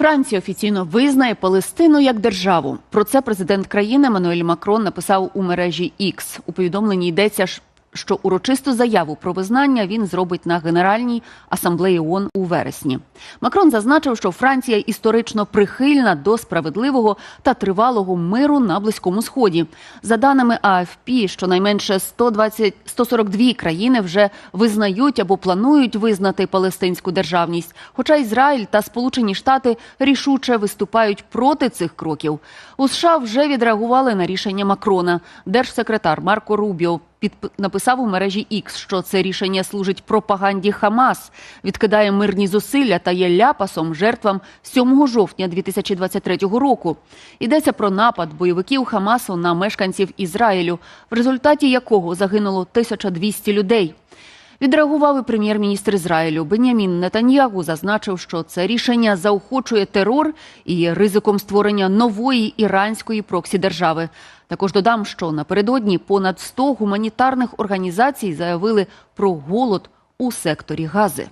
Франція офіційно визнає Палестину як державу. Про це президент країни Мануель Макрон написав у мережі X. У повідомленні йдеться ж, що урочисту заяву про визнання він зробить на Генеральній асамблеї ООН у вересні. Макрон зазначив, що Франція історично прихильна до справедливого та тривалого миру на близькому сході. За даними АФП, щонайменше 120, 142 країни вже визнають або планують визнати палестинську державність. Хоча Ізраїль та Сполучені Штати рішуче виступають проти цих кроків. У США вже відреагували на рішення Макрона. Держсекретар Марко Рубіо під написав у мережі X, що це рішення служить пропаганді Хамас, відкидає мирні зусилля та є ляпасом жертвам 7 жовтня 2023 року. Йдеться про напад бойовиків Хамасу на мешканців Ізраїлю, в результаті якого загинуло 1200 людей. Відреагував і прем'єр-міністр Ізраїлю Бенямін Нетаньягу зазначив, що це рішення заохочує терор і є ризиком створення нової іранської проксі держави. Також додам, що напередодні понад 100 гуманітарних організацій заявили про голод у секторі Гази.